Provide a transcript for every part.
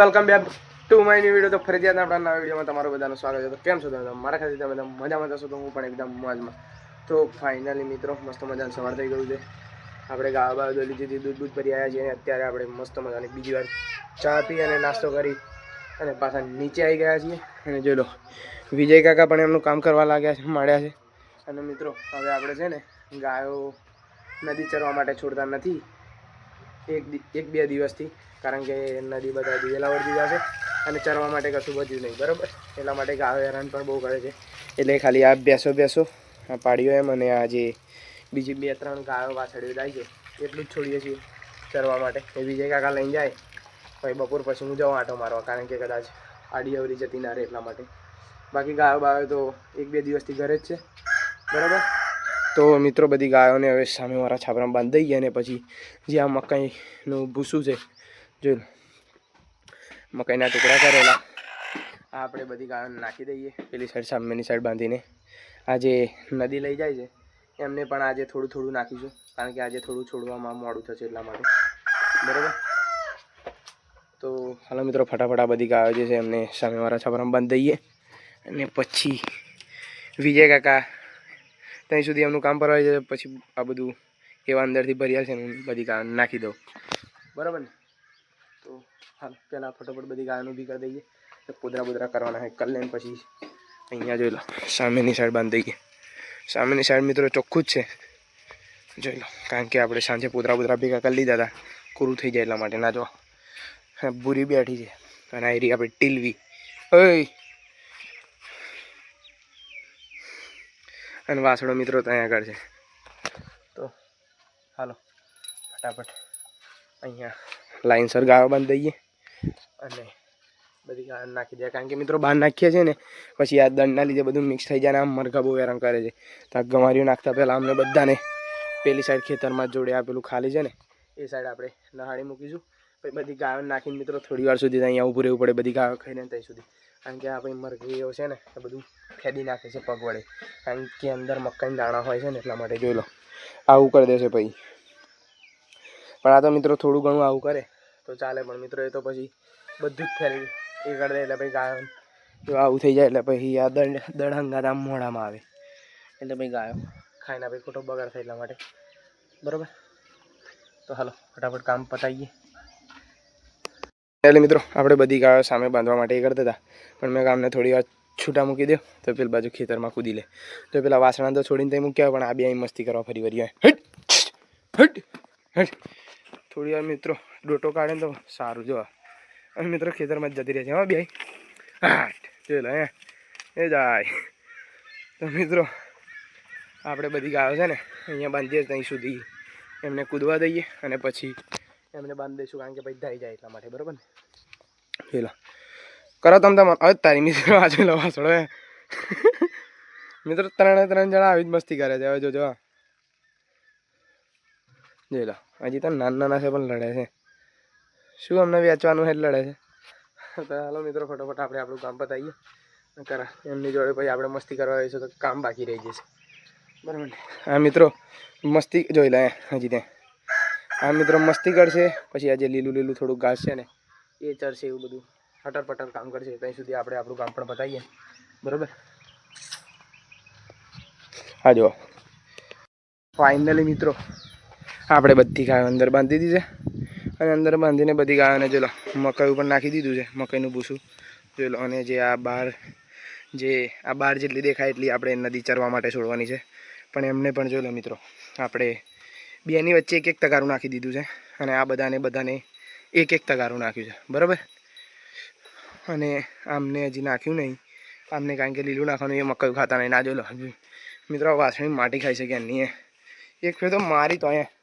Welcome back to my new video તો ફરીથી આપણા નવા વિડીયોમાં તમારું બધાનું સ્વાગત છે. તો કેમ છો તમે? મારા ખાતે તમે મજામાં જશો તો હું પણ એકદમ મોજમાં. તો ફાઇનલી મિત્રો, મસ્ત મજાનું સવાર થઈ ગયું છે. આપણે ગાવા બાવા લીધી હતી દૂધ દૂધ ભરી આવ્યા છીએ અને અત્યારે આપણે મસ્ત મજાની બીજી વાર ચા પી અને નાસ્તો કરી અને પાછા નીચે આવી ગયા છીએ. અને જોઈ લો, વિજય કાકા પણ એમનું કામ કરવા લાગ્યા છે માંડ્યા છે. અને મિત્રો, હવે આપણે છે ને ગાયો નદી ચરવા માટે છોડતા નથી. એક એક બે દિવસથી. કારણ કે નદી બધા દિવેલા વળી જશે અને ચરવા માટે કશું બધું નહીં, બરાબર? એટલા માટે ગાયો હેરાન પણ બહુ કરે છે. એટલે ખાલી આ બેસો બેસો, આ પાડીઓ એમ અને આ જે બીજી બે, ત્રણ ગાયો વાછડીઓ જાય છે, એટલું જ છોડીએ છીએ ચરવા માટે. એ વિજય કાકા લઈને જાય, પછી બપોર પછી હું જાઉં આંટો મારવા, કારણ કે કદાચ આડી અવરી જતી ના રહે એટલા માટે. બાકી ગાયો બાયો તો એક બે દિવસથી ઘરે જ છે, બરાબર? તો મિત્રો બધી ગાયોને હવે સામે મારા છાપરામાં બાંધી દઈએ અને પછી જે આ મકાઈનું ભૂસું છે જોઈ મકાઈના ટુકડા કરેલા. આ આપણે બધી ગાળને નાખી દઈએ. પેલી સાઈડ સામેની સાઈડ બાંધીને. આ જે નદી લઈ જાય છે, એમને પણ આજે થોડું થોડું નાખીશું. કારણ કે આજે થોડું છોડવામાં મોડું થશે એટલા માટે. બરાબર? તો હાલો મિત્રો, ફટાફટ આ બધી ગાયો જે છે એમને સામેવાળા છાપરામાં બાંધી દઈએ. અને પછી વિજય કાકા ત્યાં સુધી એમનું કામ પરવાઈ જાય પછી આ બધું એવા અંદરથી ભર્યા છે ને બધી નાખી દઉં. બરાબર ને? તો હાલ પહેલાં ફટાફટ બધી ગાયોનું બી કરી દઈએ. તો પોદરા બોદરા કરવાના હોય, કરી લઈને પછી અહીંયા જોઈ લો, સામેની સાઈડ બાંધી દઈએ સામેની સાઈડ મિત્રો ચોખ્ખું જ છે. જોઈ લો, કારણ કે આપણે સાંજે પોદરા બોદરા ભેગા કરી લીધા હતા. પૂરું થઈ જાય એટલા માટે. ના જો બુરી બેઠી છે. અને આ એરી આપણે ટીલવી. ઓય! અને વાસણો મિત્રો ત્યાં આગળ છે. તો હાલો, ફટાફટ અહીંયા લાઇનસર ગાવા બાંધી દઈએ. અને બધી ગાળ નાખી દઈએ. કારણ કે મિત્રો બહાર નાખીએ છીએ ને, પછી આ દંડના લીધે બધું મિક્સ થઈ જાય ને આમ મરઘા બહુ હેરાન કરે છે. તો ગમારીઓ નાખતા પહેલાં અમને બધાને પેલી સાઈડ ખેતરમાં જોડે આ પેલું ખાલી છે ને, એ સાઈડ આપણે નહાળી મૂકીશું. પછી બધી ગાયો નાખીને મિત્રો થોડી વાર સુધી અહીંયા ઊભું રહેવું પડે, બધી ગાયો ખાઈને ત્યાં સુધી. કારણ કે આ ભાઈ મરઘીઓ છે ને, એ બધું ખેદી નાખે છે પગ વડે. કારણ કે અંદર મકાઈ દાણા હોય છે ને, એટલા માટે જોઈ લો. આવું કરી દેશે પછી. પણ આ તો મિત્રો થોડું ઘણું આવું કરે. તો ચાલે પણ મિત્રો, એ તો પછી બધું જ ફેરી એ કરી દે એટલે પછી ગાયો જો આવું થઈ જાય એટલે પછી આ દંડ દડંગા આમ મોઢામાં આવે. એટલે પછી ગાયો ખાઈને પછી ખોટો બગાડ થાય એટલા માટે. બરાબર? તો હાલો, ફટાફટ કામ પતાવીએ. એટલે મિત્રો, આપણે બધી ગાયો સામે બાંધવા માટે એ કરતા હતા. પણ મેં ગામને થોડી વાર છૂટા મૂકી દો તો પેલી બાજુ ખેતરમાં કૂદી લે. તો પેલા વાસણા તો છોડીને તે મૂક્યા પણ આ બે મસ્તી કરવા ફરી વળી હટ! હટ! હટ! થોડી વાર મિત્રો ડોટો કાઢે ને તો સારું, જો. અને મિત્રો ખેતરમાં જ જતી રહે છે, હા બે હાટ જોઈ લો હે. એ જાય. તો મિત્રો, આપણે બધી ગાયો છે ને, અહીંયા બાંધીએ ત્યાં સુધી એમને કૂદવા દઈએ અને પછી એમને બાંધી દઈશું, કારણ કે પછી ધાઈ જાય એટલા માટે, બરાબર ને? જોઈ કરો તમે તમારે હવે તારી મિત્રો આજે લવા છોડો હે. મિત્રો, ત્રણે ત્રણ જણા આવી જ મસ્તી કરે છે, હવે જોજો. જોઈ લો હજી તો નાના નાના છે પણ લડે છે. શું અમને વેચવાનું છે લડે છે? તો હાલો મિત્રો, ફટોફટ આપણે આપણું કામ પતાવીએ કરા, એમની જોડે પછી આપણે મસ્તી કરવા આવીશું તો કામ બાકી રહી જશે. બરાબર ને? આ મિત્રો, મસ્તી જોઈ લે, હજી ત્યાં. આ મિત્રો, મસ્તી કરશે, પછી આ જે લીલું લીલું થોડું ઘાસ છે ને, એ ચરશે એવું બધું. હટર પટર કામ કરશે, ત્યાં સુધી આપણે આપણું કામ પણ પતાવીએ બરાબર? હા જો ફાઇનલી મિત્રો આપણે બધી ગાયો અંદર બાંધી દીધી છે. અને અંદર બાંધીને બધી ગાયોને જો લો, મકાઈ ઉપર નાખી દીધું છે. મકાઈનું ભૂસું. જોઈ લો, અને જે આ બહાર જે આ બહાર જેટલી દેખાય એટલી આપણે નદી ચરવા માટે છોડવાની છે. પણ એમને પણ જોઈ લો મિત્રો, આપણે બેની વચ્ચે એક એક તગારું નાખી દીધું છે. અને આ બધાને બધાને એક એક તગારું નાખ્યું છે. બરાબર? અને આમને હજી નાખ્યું નહીં. આમને કારણ કે લીલું નાખવાનું એ મકાઈ ખાતા નહીં. ના જોઈ લો. મિત્રો, વાસણી માટી ખાઈ શકે નહીં એક ફેર તો મારી તો અહીંયા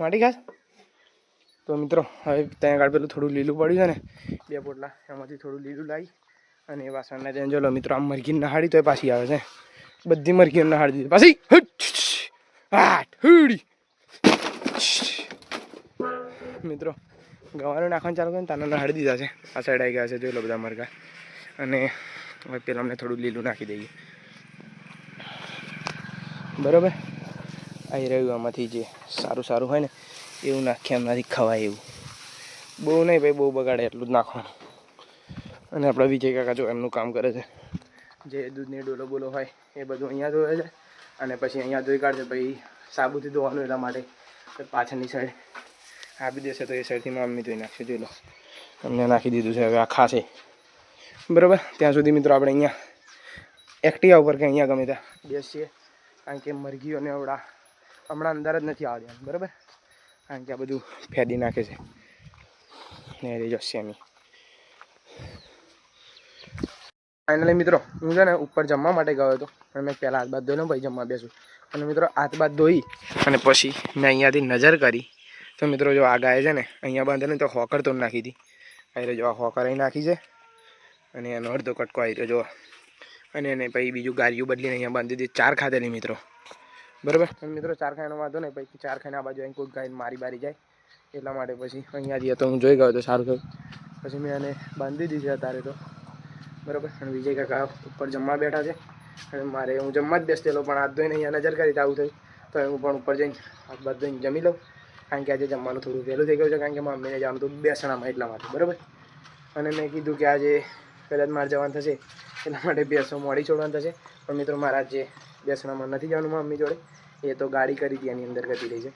માટી ખાસ તો મિત્રો હવે ત્યાં આગળ પેલું થોડું લીલું પડ્યું છે ને બે પોટલા એમાંથી થોડું લીલું લાવી અને એ વાસણને ત્યાં લો મિત્રો આમ મરઘી નહાડી તો એ પાછી આવે છે. બધી મરઘી નહાડી દીધી. પાછી હાટ, હુડી. મિત્રો ગવાનું નાખવાનું ચાલુ કરીને તાના નહાડી દીધા છે. આ સાઈડ આવી ગયા છે જોઈ લો બધા મરઘા. અને હવે પેલા અમને થોડું લીલું નાખી દઈએ. બરાબર? આવી રહ્યું આમાંથી જે સારું સારું હોય ને, એવું નાખીએ એમનાથી ખવાય એવું. બહુ નહીં ભાઈ, બહુ બગાડે એટલું જ નાખવાનું. અને આપણા વિજય કાકા જો એમનું કામ કરે છે. જે દૂધની ડોલો બોલો હોય, એ બધું અહીંયા ધોવે છે. અને પછી અહીંયા ધોઈ કાઢશે પછી સાબુથી ધોવાનું એટલા માટે. પાછળની સાઈડ આપી દેશે તો એ સાઈડથી મમ્મી ધોઈ નાખશે, જોઈ લો. અમને નાખી દીધું છે, હવે આ ખાશે. બરાબર? ત્યાં સુધી મિત્રો આપણે અહીંયા, એક્ટિવા ઉપર કે અહીંયા ગમે ત્યાં બેસીએ. કારણ કે મરઘીઓને આવડા હમણાં અંદર જ નથી દેવાનું બરાબર? કારણ કે આ બધું ફેદી નાખે છે. ને રહી જશે એની. ફાઇનલી મિત્રો, હું છે ને ઉપર જમવા માટે ગયો હતો. અને મેં પહેલાં હાથ બાદ ધોઈને ભાઈ જમવા બેસું. અને મિત્રો હાથ બાદ ધોઈ અને પછી મેં અહીંયાથી નજર કરી. તો મિત્રો, જો આ ગાય છે ને, અહીંયા બાંધેલી તો હોકર તો નાખી હતી. આવી જો આ હોકર અહીં નાખી છે. અને એનો અડધો કટકો આવી રહ્યો, જો. અને એને પછી બીજું ગાર્યું બદલીને અહીંયા બાંધી દીધી, ચાર ખાધેલી મિત્રો. બરાબર? પણ મિત્રો, ચાર ખાઈનો વાંધો નહીં, પછી ચાર ખાઈને આ બાજુ અહીં કોઈ ગાય મારી બારી જાય. એટલા માટે પછી અહીંયાથી તો હું જોઈ ગયો તો સારું થયું. પછી મેં એને બાંધી દીધી અત્યારે તો. બરાબર? અને વિજય કાકા ઉપર જમવા બેઠા છે. અને મારે, હું જમવા જ બેસતેલો પણ હાથ ધોઈને અહીંયા નજર કરી આવું થયું. તો હું પણ ઉપર જઈને હાથ બાદ ધોઈને જમી લઉં. કારણ કે આજે જમવાનું થોડું વહેલું થઈ ગયું છે, કારણ કે મમ્મીને જવાનું હતું બેસણામાં એટલા માટે. બરાબર? અને મેં કીધું કે આજે કદાચ મારે જવાનું થશે, એટલા માટે બેસો, મોડી છોડવાનું થશે. પણ મિત્રો, મારા જે બેસણામાં નથી જવાનું મમ્મી જોડે. એ તો ગાડી કરી હતી એની અંદર ગતી રહી છે.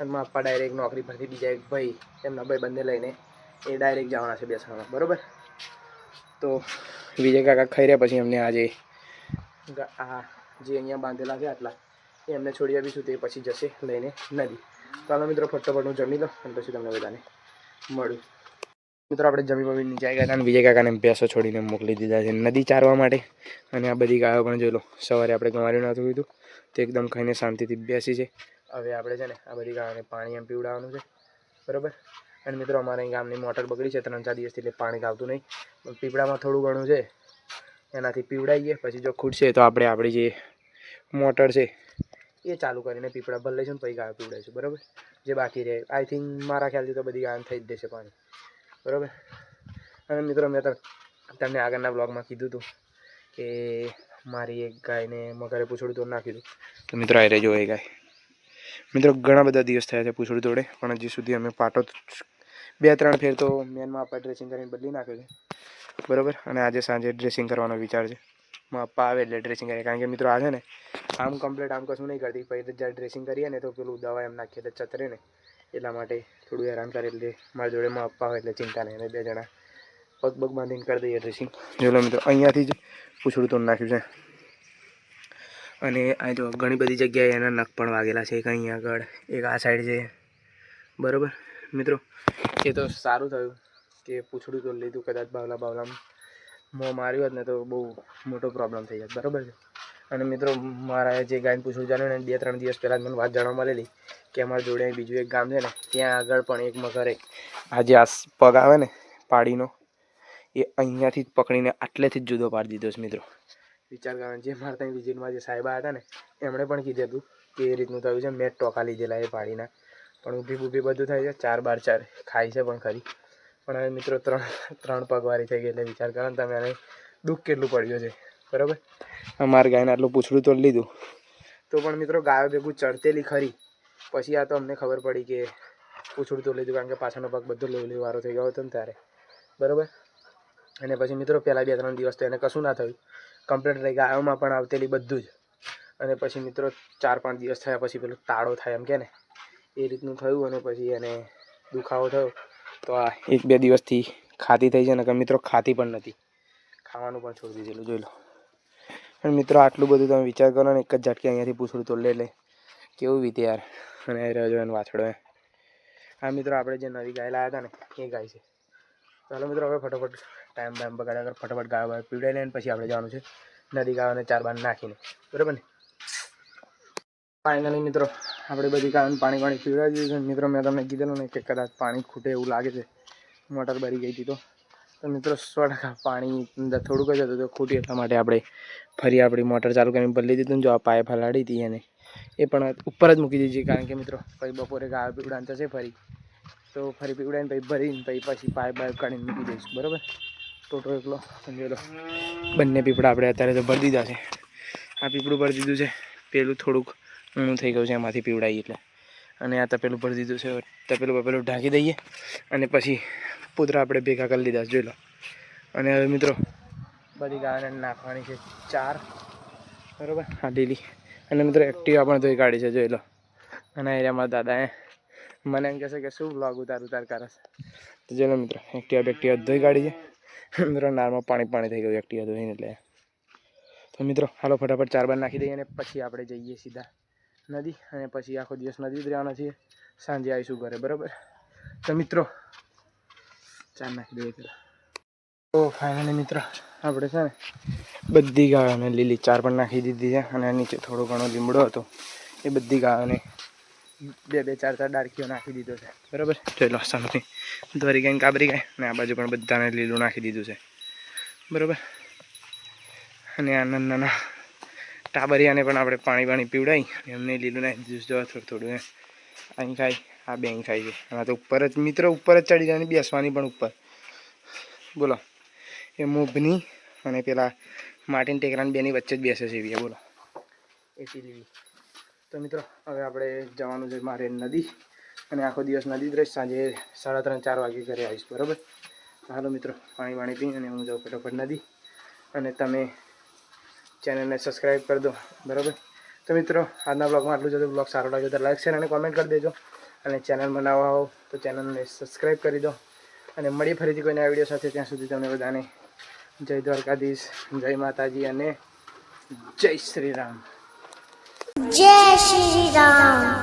અને મારા પપ્પા ડાયરેક્ટ નોકરી પરથી બીજા એક ભાઈ, એમના ભાઈ બંને લઈને એ ડાયરેક્ટ જવાના છે બેસણામાં બરાબર? તો વિજય કાકા ખાઈ રહ્યા પછી અમને આજે આ જે અહીંયા બાંધેલા છે આટલા, એ એમને છોડી આપીશું તે પછી જશે લઈને નદી. ચાલો મિત્રો, ફટોફટ હું જમી લઉં અને પછી તમને બધાને મળું. મિત્રો, આપણે જમી બમી નીચે ગયા અને વિજય કાકાને ભેંસો છોડીને મોકલી દીધા છે નદી ચારવા માટે. અને આ બધી ગાયો પણ જોઈ લો, સવારે આપણે ગંવાર્યું નહોતું કીધું. તે એકદમ ખાઈને શાંતિથી બેસી છે. હવે આપણે છે ને આ બધી ગાયોને પાણી એમ પીવડાવવાનું છે. બરાબર? અને મિત્રો, અમારે અહીં ગામની મોટર બગડી છે ત્રણ ચાર દિવસથી, એટલે પાણી આવતું નહીં. પીપળામાં થોડું ઘણું છે, એનાથી પીવડાવીએ પછી જો ખૂટશે તો આપણે આપણી જે મોટર છે, એ ચાલુ કરીને પીપળા ભર લઈશું ને પછી ગાયો પીવડાવીશું. બરાબર? જે બાકી રહે. આઈ થિંક મારા ખ્યાલથી તો બધી ગાયો થઈ જ દેશે પાણી. બરાબર? અને મિત્રો, મેં તો તમને આગળના બ્લોગમાં કીધું હતું કે મારી એક ગાયને મગરે પૂછડું તોડ નાખ્યું હતું તો મિત્રો, આ રહેજો એ ગાય. મિત્રો, ઘણા બધા દિવસ થયા છે પૂછડું તોડે પણ હજી સુધી અમે પાટો બે ત્રણ ફેર તો મેનમાં આપણે ડ્રેસિંગ કરીને બદલી નાખ્યો છે. બરાબર? અને આજે સાંજે ડ્રેસિંગ કરવાનો વિચાર છે. પપ્પા આવે એટલે ડ્રેસિંગ કરીએ. કારણ કે મિત્રો, આ છે ને, આમ કમ્પ્લીટ આમ કશું નહીં કરતી. પછી જ્યારે ડ્રેસિંગ કરીએ ને, તો પેલું દવા એમ નાખીએ એટલે ચતરે ને. એટલા માટે થોડું હેરાન કરે એટલે મારા જોડે માં હોય એટલે ચિંતા નહીં. અને બે જણા પગ પગ બાંધીને કરી દઈએ ડ્રેસિંગ જો મિત્રો, અહીંયાથી જ પૂછડું તોડ નાખ્યું છે. અને આ જો ઘણી બધી જગ્યાએ એના નખ પણ વાગેલા છે. એક અહીં આગળ, એક આ સાઈડ છે. બરાબર? મિત્રો, એ તો સારું થયું કે પૂછડું તો લીધું કદાચ બાવલા બાવલામાં. મોં માર્યું હોત ને તો બહુ મોટો પ્રોબ્લેમ થઈ જાય બરાબર છે? અને મિત્રો, મારા જે ગાયને પૂછડું જાણ્યું ને, બે ત્રણ દિવસ પહેલાં જ મને વાત જાણવા મળેલી કે અમારા જોડે બીજું એક ગામ છે ને, ત્યાં આગળ પણ એક મગરે આ જે આ પગ આવે ને, પાડીનો, એ અહીંયાથી જ પકડીને આટલેથી જ જુદો પાડી દીધો છે, મિત્રો. વિચાર કરવાનો, જે મારા ત્યાં વિઝિટમાં જે સાહેબા હતા ને, એમણે પણ કીધું હતું કે એ રીતનું થયું છે, મેં ટોકા લીધેલા એ પાડીના. પણ ઊભી ઊભી બધું થાય છે, ચાર બાર ચાર ખાય છે પણ ખરી. પણ હવે મિત્રો, ત્રણ ત્રણ પગવારી થઈ ગઈ એટલે વિચાર કરો ને તમે આને દુઃખ કેટલું પડ્યું છે. બરાબર? અમારા ગાયને આટલું પૂછડું તો લીધું. તો પણ મિત્રો ગાયો ભેગું ચડતેલી ખરી. પછી આ તો અમને ખબર પડી કે પૂછડું તો લીધું કારણ કે પાછળનો પગ બધો વારો થઈ ગયો હતો ને ત્યારે. બરાબર? અને પછી મિત્રો પહેલાં બે ત્રણ દિવસ તો એને કશું ના થયું. કમ્પ્લેટ રહી ગાયોમાં પણ આવતેલી બધું જ. અને પછી મિત્રો ચાર પાંચ દિવસ થયા પછી પેલું તાળો થાય એમ કે ને એ રીતનું થયું અને પછી એને દુખાવો થયો. તો આ એક બે દિવસથી ખાતી થઈ છે ને કે મિત્રો ખાતી પણ નથી. ખાવાનું પણ છોડી દીધેલું જોઈ લો. અને મિત્રો, આટલું બધું તમે વિચાર કરો ને, એક જ ઝટકે અહીંયાથી પૂછડું તો લે લે. કેવું વીતે યાર. અને આવી રહ્યો એનો વાછડો એ હા, મિત્રો, આપણે જે નવી ગાય લાવ્યા હતા ને, એ ગાય છે. ચાલો મિત્રો, હવે ફટોફટ ટાઈમ બાઈમ બગાડ્યા કર, ફટાફટ ગાય બાય પીવડાવી લઈને પછી આપણે જવાનું છે નદી ગાયોને ચાર બાર નાખીને. બરાબર ને? ફાઇનલી મિત્રો, આપણે બધી ગાયોને પાણી પાણી પીવડાવી દીધું મિત્રો, મેં તમને કીધેલું ને કે કદાચ પાણી ખૂટે એવું લાગે છે. મોટર ભરી ગઈ હતી તો. તો મિત્રો સો પાણી અંદર થોડુંક જ હતું તો ખૂટી એટલા માટે આપણે ફરી આપણી મોટર ચાલુ કરીને બદલી દીધું જો આ પાયે ફલાડી હતી એને. એ પણ ઉપર જ મૂકી દીધી કારણ કે મિત્રો પછી બપોરે ગાયો પીવડાને થશે ફરી. તો ફરી પીવડાવીને પછી ભરીને પછી પછી પાય પાય કાઢીને મૂકી દઈશું. બરાબર? ટોટો એકલો સમજો બંને પીપળા આપણે અત્યારે તો ભરી દીધા છે. આ પીપળું ભરી દીધું છે. પેલું થોડુંક ઊણું થઈ ગયું છે એમાંથી પીવડાવી એટલે. અને આ તપેલું ભરી દીધું છે. તપેલું બપેલું ઢાંકી દઈએ અને પછી પૂતરા આપણે ભેગા કરી લીધા જોઈ લો. અને હવે મિત્રો, બધી ગાયોને નાખવાની છે ચાર. બરાબર? હા, લીલી. અને મિત્રો એક્ટિવા પણ ધોઈ કાઢી છે, જોઈ લો. અને એરિયામાં દાદાએ મને એમ કહેશે કે શું બ્લોગ ઉતાર ઉતાર કરે છે. તો જોઈ લો મિત્રો એક્ટિવા બેક્ટિવા ધોઈ કાઢી છે. મિત્રો નારમાં પાણી પાણી થઈ ગયું એક્ટિવા ધોઈને એટલે. તો મિત્રો, હાલો, ફટાફટ ચાર બાર નાખી દઈએ અને પછી આપણે જઈએ સીધા નદી. અને પછી આખો દિવસ નદી જ રહેવાના છીએ. સાંજે આવીશું ઘરે, બરાબર? તો મિત્રો ચાર નાખી દઈએ પેલા તો ફાઇનલી મિત્ર, આપણે છે ને બધી ગાયોને લીલી ચાર પણ નાખી દીધી છે અને નીચે થોડો ઘણો લીમડો હતો. એ બધી ગાયોને બે બે, ચાર ચાર ડાળકીઓ નાખી દીધો છે. બરાબર? ચલો લો સામે દોરી ગાય કાબરી ગાય અને આ બાજુ પણ બધાને લીલું નાખી દીધું છે. બરાબર? અને આ નાના નાના ટાબરિયાને પણ આપણે પાણી પાણી પીવડાવી એમને લીલું નાખી દીધું થોડું થોડું અહીં ખાય આ બેંક થાય છે. એમાં તો ઉપર જ મિત્રો ઉપર જ ચડી જવાની બેસવાની પણ ઉપર. બોલો. એ મૂભની અને પેલા માટીન ટેકરાની બેની વચ્ચે જ બેસે છે એવી, બોલો. એસી લીવી તો મિત્રો, હવે આપણે જવાનું છે મારે નદી અને આખો દિવસ નદી જ રહીશ. સાંજે સાડા ત્રણ, ચાર વાગે ઘરે આવીશ, બરાબર? હાલો મિત્રો, પાણી પાણી પી અને હું જાઉં ફટાફટ નદી. અને તમે ચેનલને સબસ્ક્રાઈબ કરી દો, બરાબર? તો મિત્રો, આજના બ્લોગમાં આટલું જ બ્લોગ સારો લાગ્યો તો લાઈક, શેર અને કોમેન્ટ કરી દેજો. અને ચેનલ બનાવવા હો તો ચેનલને સબસ્ક્રાઈબ કરી દો. અને મળી ફરીથી કોઈના વીડિયો સાથે ત્યાં સુધી તમને બધાને જય દ્વારકાધીશ, જય માતાજી અને જય શ્રી રામ. જય શ્રી રામ.